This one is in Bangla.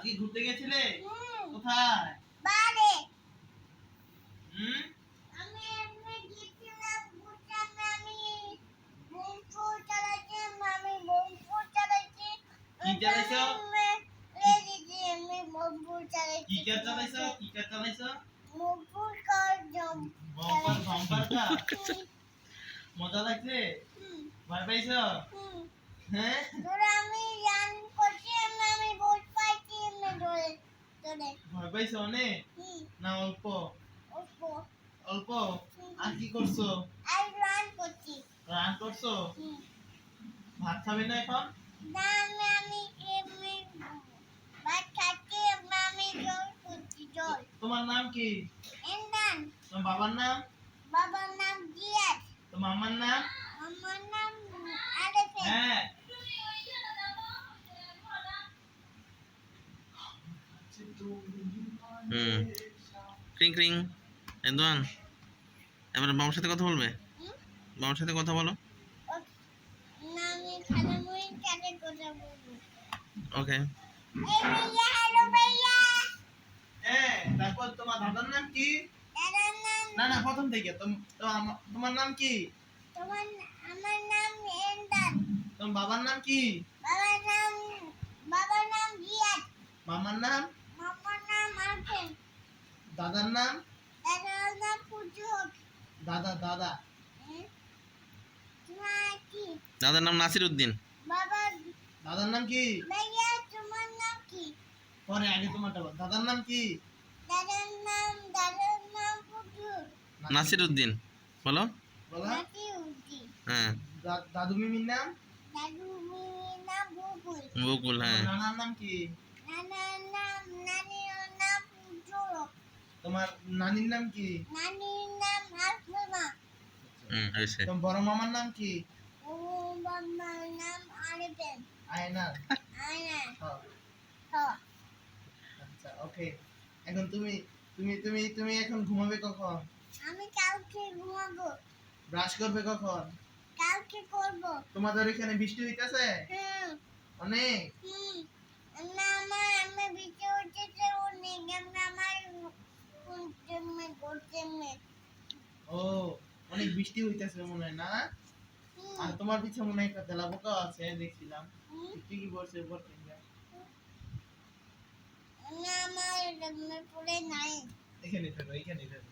আজকে ঘুরতে গেছিলে? কোথায়? বাড়ি। হুম? আমি এমনি গেছিলাম ঘুরতে, আমি বমপুর চালাইছি, আমি বমপুর চালাইছি। কি চালাইছো? আমি লেগেছি, আমি কি কার চালাইছো? কি কার চালাইছো? বমপুর কার জম- বাম্পার বাম্পার কার? মজা লাগছে? ভয় পাইছো? হ্যাঁ? আমি ভয় পাইছো অনেক না অল্প। অল্প। আর কি করছ? রান করছি। রান করছ? ভাত খাবে না এখন? না আমি আমি ভাত খাচ্ছি আমি জল করছি জল। তোমার নাম কি? এন্ডান তোমার বাবার নাম? বাবার নাম জিয়াদ। তোমার মামার নাম? আমার নাম আরেফে হ্যাঁ হুম। ক্রিং ক্রিং। এদওয়ান এবার বাবার সাথে কথা বলবে? বাবার সাথে কথা বলো। ওকে। হ্যাঁ তারপর তোমার দাদার নাম কি না না প্রথম থেকে। তোম- তোমার নাম কি? তোমার আমার নাম এন্ডান তোমার বাবার নাম কি বাবার নাম বাবার মামার দাদার নাম দাদার নাম? পুজুক দাদা দাদা তোমার কি? দাদার নাম নাসির উদ্দিন বাবা দাদার নাম কি? ভাইয়া তোমার নাম কি? পরে আগে তোমারটা বল। দাদার নাম কি? দাদার নাম দাদার নাম পুজুক নাসির উদ্দিন বলো। বলো। নাতি উজি হ্যাঁ। দা- দাদু মিমির নাম? দাদু মিমির নাম বুবুল বকুল হ্যাঁ। নানার নাম কি? নানার তোমার নানির নাম কি? নানির নাম আসমা হুম হয়েছে। তোমার বড় মামার নাম কি? ও বাবার নাম আরেবেন আয়নার আয়না হ্যাঁ, আচ্ছা ওকে। এখন তুমি তুমি তুমি তুমি এখন ঘুমাবে কখন? আমি কালকে ঘুমাবো। ব্রাশ করবে কখন? কালকে করব। তোমাদের এখানে বৃষ্টি হইতাছে? হুম। অনেক? হুম। ও অনেক বৃষ্টি হইতাছে মনে হয় না? আর তোমার পিছে মনে হয় একটা তেলা পোকা আছে দেখছিলাম কি কি বলছে বলতে না আমার পড়ে নাই। এখানে থাকো এখানে থাকো।